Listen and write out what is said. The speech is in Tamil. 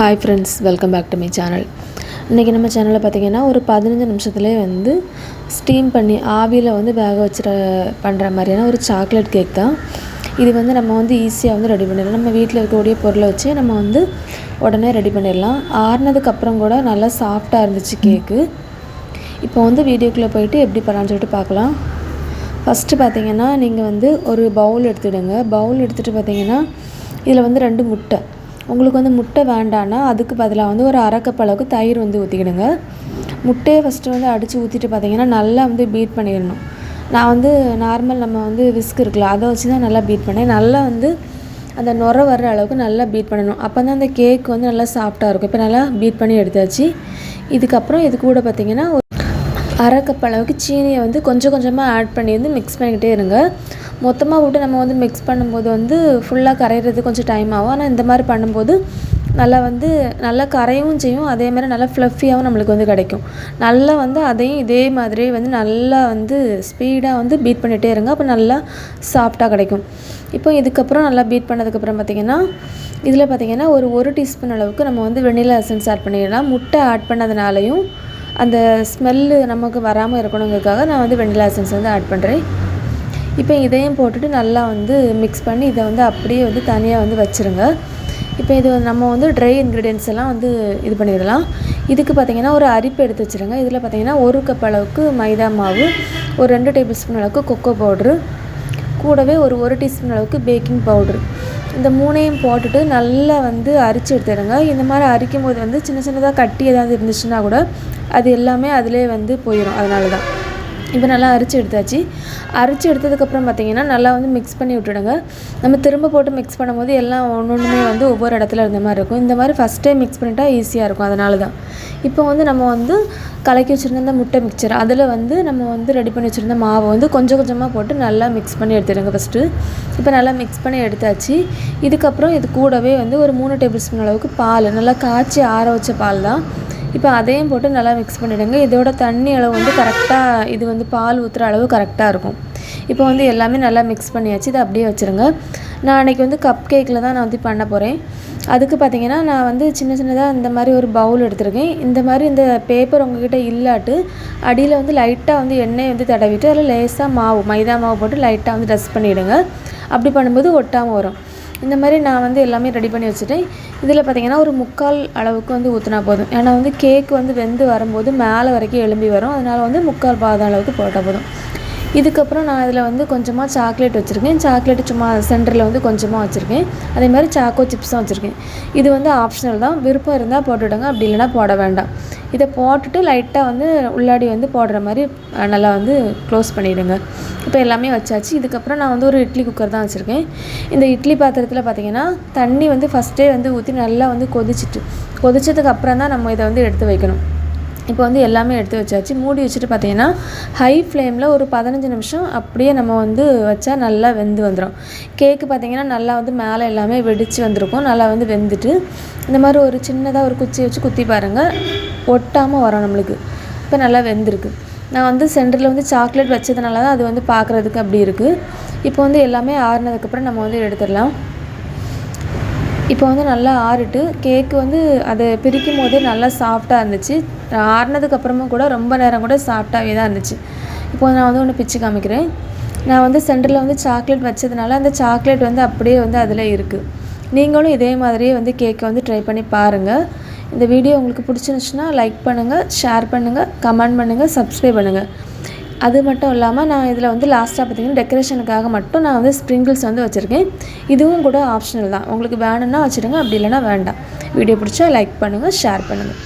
Hi friends welcome back to my channel இன்றைக்கி நம்ம சேனலில் பார்த்திங்கன்னா ஒரு பதினஞ்சு நிமிஷத்துலேயே வந்து ஸ்டீம் பண்ணி ஆவியில் வந்து வேக வச்சுற பண்ணுற மாதிரியான ஒரு சாக்லேட் கேக் தான். இது வந்து நம்ம வந்து ஈஸியாக வந்து ரெடி பண்ணிடலாம். நம்ம வீட்டில் இருக்கக்கூடிய பொருளை வச்சு நம்ம வந்து உடனே ரெடி பண்ணிடலாம். ஆறுனதுக்கப்புறம் கூட நல்லா சாஃப்டாக இருந்துச்சு கேக்கு இப்போ வந்து வீடியோக்குள்ளே போயிட்டு எப்படி பண்ணலான்னு சொல்லிட்டு பார்க்கலாம் ஃபஸ்ட்டு பார்த்தீங்கன்னா நீங்கள் வந்து ஒரு பவுல் எடுத்துடுங்க. பவுல் எடுத்துகிட்டு பார்த்தீங்கன்னா இதில் வந்து ரெண்டு முட்டை. உங்களுக்கு வந்து முட்டை வேண்டான்னா அதுக்கு பதிலாக வந்து ஒரு அரை அளவுக்கு தயிர் வந்து ஊற்றிக்கிடுங்க முட்டையை ஃபஸ்ட்டு வந்து அடித்து ஊற்றிட்டு பார்த்தீங்கன்னா நல்லா வந்து பீட் பண்ணிடணும். நான் வந்து நார்மல் நம்ம வந்து விஸ்க் இருக்குல்ல அதை வச்சு தான் நல்லா பீட் பண்ணேன். நல்லா வந்து அந்த நுர வர்ற அளவுக்கு நல்லா பீட் பண்ணணும். அப்போ தான் அந்த கேக் வந்து நல்லா சாஃப்டாக இருக்கும். இப்போ நல்லா பீட் பண்ணி எடுத்தாச்சு. இதுக்கப்புறம் இது கூட பார்த்திங்கன்னா ஒரு அரை கப் அளவுக்கு சீனியை வந்து கொஞ்சம் கொஞ்சமாக ஆட் பண்ணி வந்து மிக்ஸ் பண்ணிக்கிட்டே இருங்க. மொத்தமாக விட்டு நம்ம வந்து மிக்ஸ் பண்ணும்போது வந்து ஃபுல்லாக கரையிறது கொஞ்சம் டைம் ஆகும். ஆனால் இந்த மாதிரி பண்ணும்போது நல்லா வந்து நல்லா கரையவும் செய்யும். அதே மாதிரி நல்லா ஃப்ளஃபியாகவும் நம்மளுக்கு வந்து கிடைக்கும். நல்லா வந்து அதையும் இதே மாதிரி வந்து நல்லா வந்து ஸ்பீடாக வந்து பீட் பண்ணிகிட்டே இருங்க. அப்போ நல்லா சாஃப்டாக கிடைக்கும். இப்போ இதுக்கப்புறம் நல்லா பீட் பண்ணதுக்கப்புறம் பார்த்திங்கன்னா இதில் பார்த்திங்கன்னா ஒரு ஒரு டீஸ்பூன் அளவுக்கு நம்ம வந்து வெண்ணிலா எசன்ஸ் ஆட் பண்ணிடலாம். முட்டை ஆட் பண்ணதுனாலையும் அந்த ஸ்மெல்லு நமக்கு வராமல் இருக்கணுங்கிறதுக்காக நான் வந்து வெண்ணிலா எசன்ஸ் வந்து ஆட் பண்ணுறேன் இப்போ இதையும் போட்டுட்டு நல்லா வந்து மிக்ஸ் பண்ணி இதை வந்து அப்படியே வந்து தனியாக வந்து வச்சுருங்க. இப்போ இது நம்ம வந்து ட்ரை இன்க்ரீடியன்ஸ் எல்லாம் வந்து இது பண்ணிடலாம். இதுக்கு பார்த்திங்கன்னா ஒரு அரிப்பு எடுத்து வச்சுருங்க. இதில் பார்த்திங்கன்னா ஒரு கப் அளவுக்கு மைதா மாவு ஒரு ரெண்டு டேபிள் ஸ்பூன் அளவுக்கு கொக்கோ பவுட்ரு கூடவே ஒரு ஒரு டீஸ்பூன் அளவுக்கு பேக்கிங் பவுட்ரு இந்த மூணையும் போட்டுட்டு நல்லா வந்து அரிச்சு எடுத்துடுங்க. இந்த மாதிரி அரிக்கும் போது வந்து சின்ன சின்னதாக கட்டி ஏதாவது இருந்துச்சுன்னா கூட அது எல்லாமே அதிலே வந்து போயிடும் அதனால தான் இப்போ நல்லா அரைச்சி எடுத்தாச்சு. அரைச்சி எடுத்ததுக்கப்புறம் பார்த்திங்கன்னா நல்லா வந்து மிக்ஸ் பண்ணி விட்டுடுங்க. நம்ம திரும்ப போட்டு மிக்ஸ் பண்ணும்போது எல்லாம் ஒன்று ஒன்றுமே வந்து ஒவ்வொரு இடத்துல இருந்த மாதிரி இருக்கும். இந்த மாதிரி ஃபஸ்ட் டைம் மிக்ஸ் பண்ணிட்டா ஈஸியாக இருக்கும். அதனால தான். இப்போ வந்து நம்ம வந்து கலக்கி வச்சுருந்த அந்த முட்டை மிக்சர் அதில் வந்து நம்ம வந்து ரெடி பண்ணி வச்சுருந்த மாவை வந்து கொஞ்சம் கொஞ்சமாக போட்டு நல்லா மிக்ஸ் பண்ணி எடுத்துடுங்க ஃபஸ்ட்டு இப்போ நல்லா மிக்ஸ் பண்ணி எடுத்தாச்சு. இதுக்கப்புறம் இது கூடவே வந்து ஒரு மூணு டேபிள் ஸ்பூன் அளவுக்கு பால் நல்லா காய்ச்சி ஆற வச்ச பால் தான். இப்போ அதையும் போட்டு நல்லா மிக்ஸ் பண்ணிவிடுங்க இதோட தண்ணி அளவு வந்து கரெக்டாக இது வந்து பால் ஊற்றுற அளவு கரெக்டாக இருக்கும். இப்போ வந்து எல்லாமே நல்லா மிக்ஸ் பண்ணியாச்சு. இதை அப்படியே வச்சுருங்க. நான் அன்றைக்கி வந்து கப் கேக்கில் தான் நான் வந்து பண்ண போகிறேன் அதுக்கு பார்த்தீங்கன்னா நான் வந்து சின்ன சின்னதாக இந்த மாதிரி ஒரு பவுல் எடுத்திருக்கேன். இந்த மாதிரி இந்த பேப்பர் உங்ககிட்ட இல்லாட்டு அடியில் வந்து லைட்டாக வந்து எண்ணெய் வந்து தடவிட்டு அதில் லேசாக மாவு மைதா மாவு போட்டு லைட்டாக வந்து ட்ரெஸ் பண்ணிவிடுங்க அப்படி பண்ணும்போது ஒட்டாமல் வரும். இந்த மாதிரி நான் வந்து எல்லாமே ரெடி பண்ணி வச்சுட்டேன். இதில் பார்த்திங்கன்னா ஒரு முக்கால் அளவுக்கு வந்து ஊற்றினா போதும். ஏன்னா வந்து கேக் வந்து வெந்து வரும்போது மேலே வரைக்கும் எலும்பி வரும். அதனால் வந்து முக்கால் பாதம் அளவுக்கு போட்டால் போதும். இதுக்கப்புறம் நான் இதில் வந்து கொஞ்சமாக சாக்லேட் வச்சுருக்கேன். சாக்லேட் சும்மா சென்டரில் வந்து கொஞ்சமாக வச்சுருக்கேன். அதே மாதிரி சாக்கோ சிப்ஸும் வச்சுருக்கேன். இது வந்து ஆப்ஷனல் தான். விருப்பம் இருந்தால் போட்டுவிடுங்க அப்படி இல்லைனா போட வேண்டாம். இதை போட்டுட்டு லைட்டாக வந்து உள்ளாடி வந்து போடுற மாதிரி நல்லா வந்து க்ளோஸ் பண்ணிவிடுங்க இப்போ எல்லாமே வச்சாச்சு. இதுக்கப்புறம் நான் வந்து ஒரு இட்லி குக்கர் தான் வச்சுருக்கேன். இந்த இட்லி பாத்திரத்தில் பார்த்திங்கன்னா தண்ணி வந்து ஃபஸ்ட்டே வந்து ஊற்றி நல்லா வந்து கொதிச்சிட்டு கொதிச்சதுக்கு அப்புறம் தான் நம்ம இதை வந்து எடுத்து வைக்கணும். இப்போ வந்து எல்லாமே எடுத்து வச்சாச்சு. மூடி வச்சுட்டு பார்த்தீங்கன்னா ஹை ஃப்ளேமில் ஒரு பதினஞ்சு நிமிஷம் அப்படியே நம்ம வந்து வச்சா நல்லா வெந்து வந்துடும் கேக்கு பார்த்திங்கன்னா நல்லா வந்து மேலே எல்லாமே வெடித்து வந்திருக்கும். நல்லா வந்து வெந்துட்டு இந்த மாதிரி ஒரு சின்னதாக ஒரு குச்சி வச்சு குத்தி பாருங்கள் ஒட்டாமல் வரும் நம்மளுக்கு. இப்போ நல்லா வெந்திருக்கு. நான் வந்து சென்டரில் வந்து சாக்லேட் வச்சதுனால தான் அது வந்து பார்க்குறதுக்கு அப்படி இருக்குது இப்போ வந்து எல்லாமே ஆறுனதுக்கப்புறம் நம்ம வந்து எடுத்துடலாம். இப்போ வந்து நல்லா ஆறிட்டு கேக்கு வந்து அதை பிரிக்கும் போதே நல்லா சாஃப்டாக இருந்துச்சு. ஆறினதுக்கப்புறமும் கூட ரொம்ப நேரம் கூட சாஃப்டாகவே தான் இருந்துச்சு. இப்போ நான் வந்து ஒன்று பிச்சு காமிக்கிறேன். நான் வந்து சென்டரில் வந்து சாக்லேட் வச்சதுனால அந்த சாக்லேட் வந்து அப்படியே வந்து அதில் இருக்குது நீங்களும் இதே மாதிரியே வந்து கேக்கை வந்து ட்ரை பண்ணி பாருங்கள் இந்த வீடியோ உங்களுக்கு பிடிச்சிருந்துச்சுன்னா லைக் பண்ணுங்கள் ஷேர் பண்ணுங்கள் கமெண்ட் பண்ணுங்கள் சப்ஸ்கிரைப் பண்ணுங்கள் அது மட்டும் இல்லாமல் நான் இதில் வந்து லாஸ்ட்டாக பார்த்திங்கன்னா டெக்கரேஷனுக்காக மட்டும் நான் வந்து ஸ்ப்ரிங்கிள்ஸ் வந்து வச்சுருக்கேன். இதுவும் கூட ஆப்ஷனல் தான். உங்களுக்கு வேணும்னா வச்சுருங்க அப்படி இல்லைனா வேண்டாம். வீடியோ பிடிச்சா லைக் பண்ணுங்கள் ஷேர் பண்ணுங்கள்